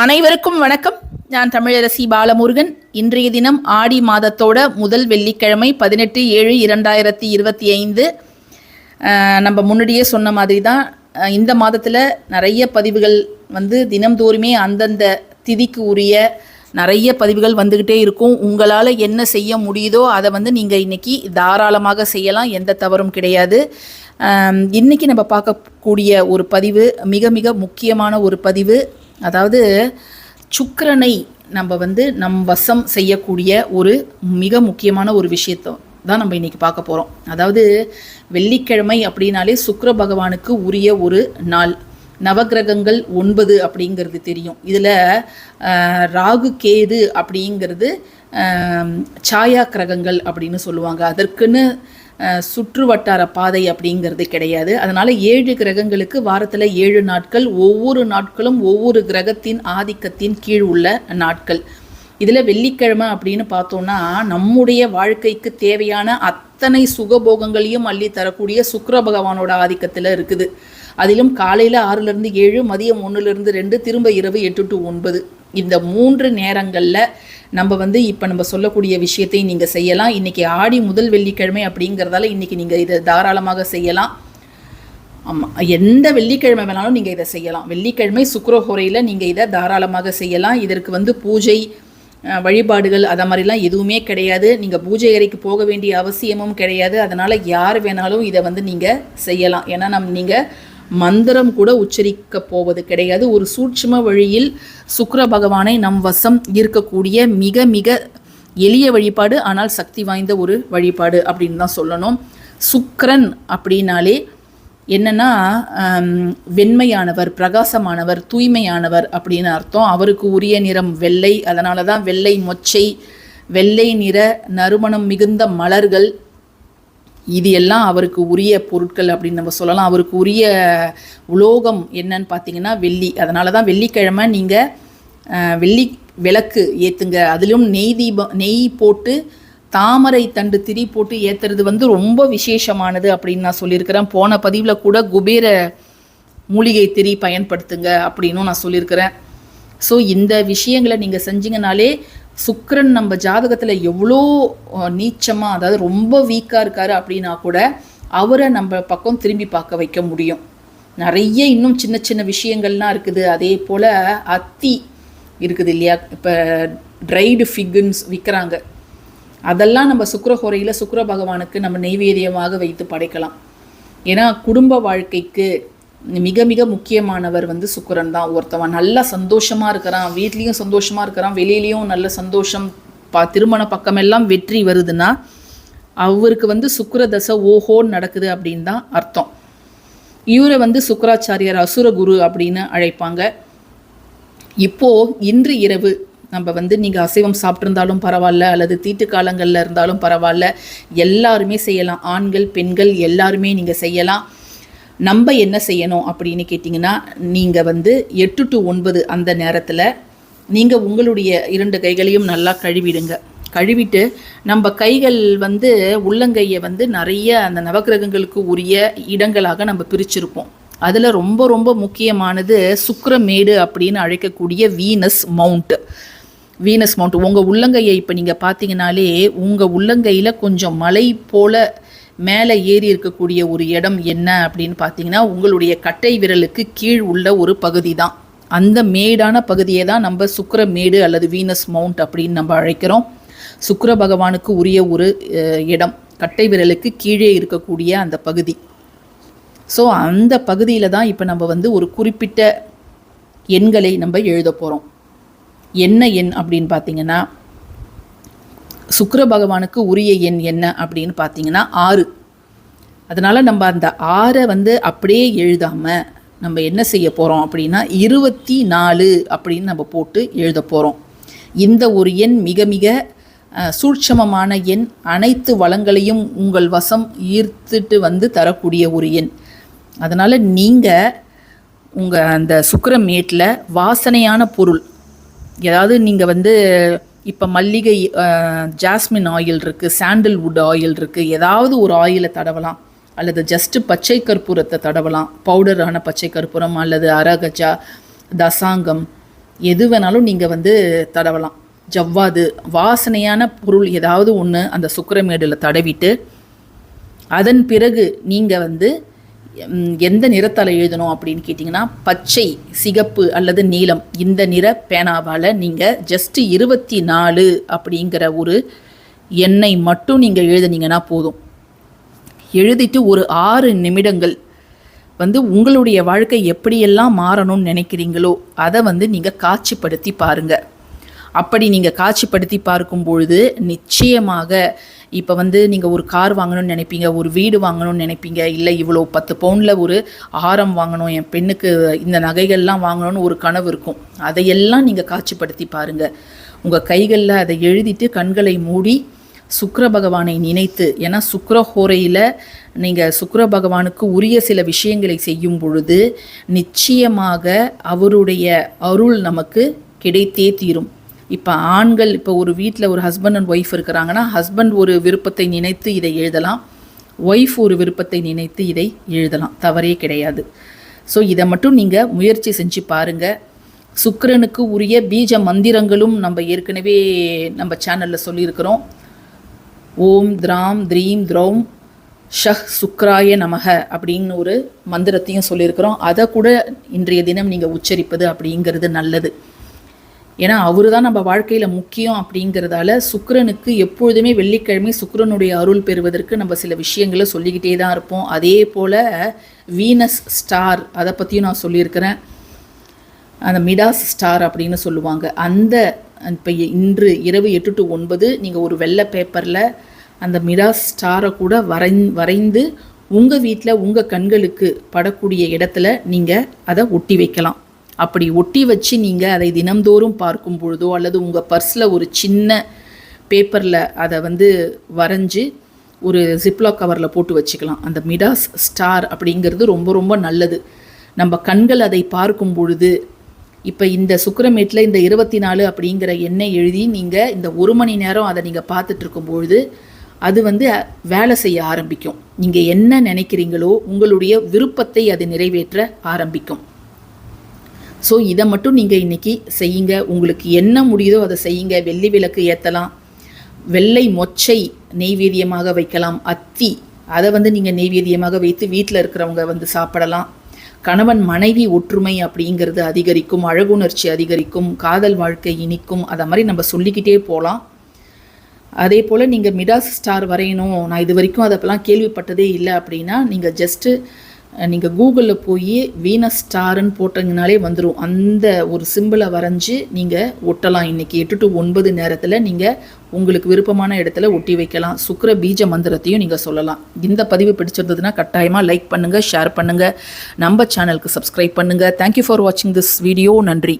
அனைவருக்கும் வணக்கம். நான் தமிழரசி பாலமுருகன். இன்றைய தினம் ஆடி மாதத்தோட முதல் வெள்ளிக்கிழமை பதினெட்டு ஏழு இரண்டாயிரத்தி இருபத்தி ஐந்து. நம்ம முன்னாடியே சொன்ன மாதிரி தான் இந்த மாதத்தில் நிறைய பதிவுகள் வந்து தினம்தோறுமே அந்தந்த திதிக்கு உரிய நிறைய பதிவுகள் வந்துக்கிட்டே இருக்கும். உங்களால் என்ன செய்ய முடியுதோ அதை வந்து நீங்கள் இன்றைக்கி தாராளமாக செய்யலாம். எந்த தவறும் கிடையாது. இன்றைக்கி இன்னைக்கு நம்ம பார்க்கக்கூடிய ஒரு பதிவு மிக மிக முக்கியமான ஒரு பதிவு அதாவது சுக்கரனை நம்ம வந்து நம் வசம் செய்யக்கூடிய ஒரு மிக முக்கியமான ஒரு விஷயத்தை தான் நம்ம இன்னைக்கு பார்க்க போகிறோம் அதாவது வெள்ளிக்கிழமை அப்படின்னாலே சுக்கர பகவானுக்கு உரிய ஒரு நாள். நவக்கிரகங்கள் ஒன்பது அப்படிங்கிறது தெரியும். இதில் ராகு கேது அப்படிங்கிறது சாயா கிரகங்கள் அப்படின்னு சொல்லுவாங்க. அதற்குன்னு சுற்று வட்டார பாதை அப்படிங்கிறது கிடையாது. அதனால் ஏழு கிரகங்களுக்கு வாரத்தில் ஏழு நாட்கள் ஒவ்வொரு நாட்களும் ஒவ்வொரு கிரகத்தின் ஆதிக்கத்தின் கீழ் உள்ள நாட்கள். இதில் வெள்ளிக்கிழமை அப்படின்னு பார்த்தோன்னா நம்முடைய வாழ்க்கைக்கு தேவையான அத்தனை சுகபோகங்களையும் அள்ளி தரக்கூடிய சுக்கர பகவானோட ஆதிக்கத்தில் இருக்குது. அதிலும் காலையில் ஆறுலேருந்து ஏழு மதியம் ஒன்றுலேருந்து ரெண்டு திரும்ப இரவு எட்டு டு ஒன்பது. இந்த மூன்று நேரங்களில் நம்ம வந்து இப்போ நம்ம சொல்லக்கூடிய விஷயத்தை நீங்கள் செய்யலாம். இன்றைக்கி ஆடி முதல் வெள்ளிக்கிழமை அப்படிங்கிறதால இன்றைக்கி நீங்கள் இதை தாராளமாக செய்யலாம். ஆமாம் எந்த வெள்ளிக்கிழமை வேணாலும் நீங்கள் இதை செய்யலாம். வெள்ளிக்கிழமை சுக்கிரஹோரையில் நீங்கள் இதை தாராளமாக செய்யலாம். இதற்கு வந்து பூஜை வழிபாடுகள் அதை மாதிரிலாம் எதுவுமே கிடையாது. நீங்கள் பூஜை அறைக்கு போக வேண்டிய அவசியமும் கிடையாது. அதனால் யார் வேணாலும் இதை வந்து நீங்கள் செய்யலாம். ஏன்னா நம் நீங்கள் மந்திரம் கூட உச்சரிக்க போவது கிடையாது. ஒரு சூட்சும வழியில் சுக்கர பகவானை நம் வசம் இருக்கக்கூடிய மிக மிக எளிய வழிபாடு ஆனால் சக்தி வாய்ந்த ஒரு வழிபாடு அப்படின்னு தான் சொல்லணும். சுக்கரன் அப்படின்னாலே என்னன்னா வெண்மையானவர் பிரகாசமானவர் தூய்மையானவர் அப்படின்னு அர்த்தம். அவருக்கு உரிய நிறம் வெள்ளை. அதனால தான் வெள்ளை மொச்சை வெள்ளை நிற நறுமணம் மிகுந்த மலர்கள் இது எல்லாம் அவருக்கு உரிய பொருட்கள் அப்படின்னு நம்ம சொல்லலாம். அவருக்கு உரிய உலோகம் என்னன்னு பார்த்தீங்கன்னா வெள்ளி. அதனால தான் வெள்ளிக்கிழமை நீங்கள் வெள்ளி விளக்கு ஏற்றுங்க அதிலும் நெய் தீபம் நெய் போட்டு தாமரை தண்டு திரி போட்டு ஏற்றுறது வந்து ரொம்ப விசேஷமானது அப்படின்னு நான் சொல்லியிருக்கிறேன். போன பதிவில் கூட குபேர மூலிகை திரி பயன்படுத்துங்க அப்படின்னும் நான் சொல்லியிருக்கிறேன். ஸோ இந்த விஷயங்களை நீங்கள் செஞ்சீங்கனாலே சுக்கரன் நம்ம ஜாதகத்தில் எவ்வளோ நீச்சமாக அதாவது ரொம்ப வீக்காக இருக்காரு அப்படின்னா கூட அவரை நம்ம பக்கம் திரும்பி பார்க்க வைக்க முடியும். நிறைய இன்னும் சின்ன சின்ன விஷயங்கள்லாம் இருக்குது. அதே போல் அத்தி இருக்குது இல்லையா? இப்போ ட்ரைடு ஃபிகன்ஸ் விற்கிறாங்க அதெல்லாம் நம்ம சுக்கிரஹோரையில் சுக்கர பகவானுக்கு நம்ம நெய்வேதியமாக வைத்து படைக்கலாம். ஏன்னா குடும்ப வாழ்க்கைக்கு மிக மிக முக்கியமானவர் வந்து சுக்கரன் தான் ஒருத்தவன் நல்லா சந்தோஷமாக இருக்கிறான் வீட்லேயும் சந்தோஷமாக இருக்கிறான் வெளியிலையும் நல்ல சந்தோஷம் பா திருமண பக்கமெல்லாம் வெற்றி வருதுன்னா அவருக்கு வந்து சுக்கர தசை ஓஹோன்னு நடக்குது அப்படின்னு தான் அர்த்தம். இவரை வந்து சுக்கராச்சாரியார் அசுரகுரு அப்படின்னு அழைப்பாங்க. இப்போது இன்று இரவு நம்ம வந்து நீங்கள் அசைவம் சாப்பிட்ருந்தாலும் பரவாயில்ல அல்லது தீட்டு காலங்களில் இருந்தாலும் பரவாயில்ல எல்லாருமே செய்யலாம். ஆண்கள் பெண்கள் எல்லாருமே நீங்கள் செய்யலாம். நம்ம என்ன செய்யணும் அப்படின்னு கேட்டிங்கன்னா நீங்கள் வந்து எட்டு டு ஒன்பது அந்த நேரத்தில் நீங்கள் உங்களுடைய இரண்டு கைகளையும் நல்லா கழுவிடுங்க. கழுவிட்டு நம்ம கைகள் வந்து உள்ளங்கையை வந்து நிறைய அந்த நவக்கிரகங்களுக்கு உரிய இடங்களாக நம்ம பிரிச்சிருப்போம். அதில் ரொம்ப ரொம்ப முக்கியமானது சுக்கரமேடு அப்படின்னு அழைக்கக்கூடிய வீனஸ் மவுண்ட். வீனஸ் மவுண்ட் உங்கள் உள்ளங்கையை இப்போ நீங்கள் பார்த்தீங்கனாலே உங்கள் உள்ளங்கையில் கொஞ்சம் மலை போல் மேலே ஏறி இருக்கக்கூடிய ஒரு இடம் என்ன அப்படின்னு பார்த்தீங்கன்னா உங்களுடைய கட்டை விரலுக்கு கீழ் உள்ள ஒரு பகுதி தான். அந்த மேடான பகுதியை தான் நம்ம சுக்கர மேடு அல்லது வீனஸ் மவுண்ட் அப்படின்னு நம்ம அழைக்கிறோம். சுக்கர பகவானுக்கு உரிய ஒரு இடம். கட்டை விரலுக்கு கீழே இருக்கக்கூடிய அந்த பகுதி. ஸோ அந்த பகுதியில் தான் இப்போ நம்ம வந்து ஒரு குறிப்பிட்ட எண்களை நம்ம எழுத போகிறோம் என்ன எண் அப்படின்னு பார்த்தீங்கன்னா சுக்கர பகவானுக்கு உரிய எண் என்ன அப்படின்னு பார்த்தீங்கன்னா ஆறு. அதனால் நம்ம அந்த ஆறை வந்து அப்படியே எழுதாமல் நம்ம என்ன செய்ய போகிறோம் அப்படின்னா இருபத்தி நாலு அப்படின்னு நம்ம போட்டு எழுத போகிறோம் இந்த ஒரு எண் மிக மிக சூட்சமமான எண். அனைத்து வளங்களையும் உங்கள் வசம் ஈர்த்துட்டு வந்து தரக்கூடிய ஒரு எண். அதனால் நீங்கள் உங்கள் அந்த சுக்கிரமேட்டில் வாசனையான பொருள் ஏதாவது நீங்கள் வந்து இப்போ மல்லிகை ஜாஸ்மின் ஆயில் இருக்குது சாண்டில்வுட் ஆயில் இருக்குது ஏதாவது ஒரு ஆயிலை தடவலாம். அல்லது ஜஸ்ட்டு பச்சை கற்பூரத்தை தடவலாம். பவுடரான பச்சை கற்பூரம் அல்லது அரகஜா தசாங்கம் எது வேணாலும் நீங்கள் வந்து தடவலாம். ஜவ்வாது வாசனையான பொருள் ஏதாவது ஒன்று அந்த சுக்கரமேடில் தடவிட்டு அதன் பிறகு நீங்கள் வந்து எந்த நிறத்தால் எழுதணும் அப்படின்னு கேட்டிங்கன்னா பச்சை சிகப்பு அல்லது நீலம் இந்த நிற பேனாவால் நீங்கள் ஜஸ்ட்டு இருபத்தி நாலு அப்படிங்கிற ஒரு எண்ணை மட்டும் நீங்கள் எழுதுனீங்கன்னா போதும். எழுதிட்டு ஒரு ஆறு நிமிடங்கள் வந்து உங்களுடைய வாழ்க்கை எப்படியெல்லாம் மாறணும்னு நினைக்கிறீங்களோ அதை வந்து நீங்கள் காட்சிப்படுத்தி பாருங்கள் அப்படி நீங்கள் காட்சிப்படுத்தி பார்க்கும் பொழுது நிச்சயமாக இப்போ வந்து நீங்கள் ஒரு கார் வாங்கணும்னு நினைப்பீங்க ஒரு வீடு வாங்கணும்னு நினைப்பீங்க. இல்லை இவ்வளோ பத்து பவுனில் ஒரு ஆரம் வாங்கணும் என் பெண்ணுக்கு இந்த நகைகள்லாம் வாங்கணும்னு ஒரு கனவு இருக்கும். அதையெல்லாம் நீங்கள் காட்சிப்படுத்தி பாருங்கள் உங்கள் கைகளில் அதை எழுதிட்டு கண்களை மூடி சுக்கர பகவானை நினைத்து ஏன்னா சுக்கிரஹோரையில் நீங்கள் சுக்கர பகவானுக்கு உரிய சில விஷயங்களை செய்யும் பொழுது நிச்சயமாக அவருடைய அருள் நமக்கு கிடைத்தே தீரும். இப்போ ஆண்கள் இப்போ ஒரு வீட்டில் ஒரு ஹஸ்பண்ட் அண்ட் ஒய்ஃப் இருக்கிறாங்கன்னா ஹஸ்பண்ட் ஒரு விருப்பத்தை நினைத்து இதை எழுதலாம். ஒய்ஃப் ஒரு விருப்பத்தை நினைத்து இதை எழுதலாம். தவறே கிடையாது. ஸோ இதை மட்டும் நீங்கள் முயற்சி செஞ்சு பாருங்கள் சுக்கிரனுக்கு உரிய பீஜ மந்திரங்களும் நம்ம ஏற்கனவே நம்ம சேனலில் சொல்லியிருக்கிறோம். ஓம் திராம் த்ரீம் த்ரௌம் ஷஹ் சுக்ராய நமக அப்படின்னு ஒரு மந்திரத்தையும் சொல்லியிருக்கிறோம். அதை கூட இன்றைய தினம் நீங்கள் உச்சரிப்பது அப்படிங்கிறது நல்லது. ஏன்னா அவர் தான் நம்ம வாழ்க்கையில் முக்கியம் அப்படிங்கிறதால சுக்கரனுக்கு எப்பொழுதுமே வெள்ளிக்கிழமை சுக்கிரனுடைய அருள் பெறுவதற்கு நம்ம சில விஷயங்களை சொல்லிக்கிட்டே தான் இருப்போம். அதே போல் வீனஸ் ஸ்டார் அதை பற்றியும் நான் சொல்லியிருக்கிறேன். அந்த மிடாஸ் ஸ்டார் அப்படின்னு சொல்லுவாங்க. அந்த இப்போ இன்று இரவு எட்டு டு ஒன்பது நீங்கள் ஒரு வெள்ளை பேப்பரில் அந்த மிடாஸ் ஸ்டாரை கூட வரை வரைந்து உங்கள் வீட்டில் உங்கள் கண்களுக்கு படக்கூடிய இடத்துல நீங்கள் அதை ஒட்டி வைக்கலாம். அப்படி ஒட்டி வச்சு நீங்கள் அதை தினம்தோறும் பார்க்கும் பொழுதோ அல்லது உங்கள் பர்ஸில் ஒரு சின்ன பேப்பரில் அதை வந்து வரைஞ்சி ஒரு ஜிப்லாக் கவரில் போட்டு வச்சுக்கலாம். அந்த மிடாஸ் ஸ்டார் அப்படிங்கிறது ரொம்ப ரொம்ப நல்லது. நம்ம கண்கள் அதை பார்க்கும் பொழுது இப்போ இந்த சுக்கரமேட்டில் இந்த இருபத்தி நாலு அப்படிங்கிற எண்ணெய் எழுதி நீங்கள் இந்த ஒரு மணி நேரம் அதை நீங்கள் பார்த்துட்ருக்கும் பொழுது அது வந்து வேலை செய்ய ஆரம்பிக்கும். நீங்கள் என்ன நினைக்கிறீங்களோ உங்களுடைய விருப்பத்தை அது நிறைவேற்ற ஆரம்பிக்கும். ஸோ இதை மட்டும் நீங்கள் இன்னைக்கு செய்யுங்க. உங்களுக்கு என்ன முடியுதோ அதை செய்யுங்க. வெள்ளி விளக்கு ஏற்றலாம் வெள்ளை மொச்சை நெய்வேதியமாக வைக்கலாம். அத்தி அதை வந்து நீங்கள் நெய்வேதியமாக வைத்து வீட்டில் இருக்கிறவங்க வந்து சாப்பிடலாம். கணவன் மனைவி ஒற்றுமை அப்படிங்கிறது அதிகரிக்கும். அழகுணர்ச்சி அதிகரிக்கும். காதல் வாழ்க்கை இனிக்கும். அதை மாதிரி நம்ம சொல்லிக்கிட்டே போகலாம் அதே போல் நீங்கள் மிடாஸ் ஸ்டார் வரையணும். நான் இது வரைக்கும் அதப்பெல்லாம் கேள்விப்பட்டதே இல்லை அப்படின்னா நீங்கள் ஜஸ்ட்டு நீங்கள் கூகுளில் போய் வீனஸ் ஸ்டாருன்னு போட்டிங்கனாலே வந்துடும் அந்த ஒரு சிம்பிளை வரைஞ்சி நீங்கள் ஒட்டலாம். இன்றைக்கி எட்டு டு ஒன்பது நேரத்தில் நீங்கள் உங்களுக்கு விருப்பமான இடத்துல ஒட்டி வைக்கலாம். சுக்கர பீஜ மந்திரத்தையும் நீங்கள் சொல்லலாம். இந்த பதிவு பிடிச்சிருந்ததுன்னா கட்டாயமாக லைக் பண்ணுங்கள் ஷேர் பண்ணுங்கள் நம்ம சேனலுக்கு சப்ஸ்கிரைப் பண்ணுங்கள் தேங்க்யூ ஃபார் வாட்சிங் திஸ் வீடியோ நன்றி.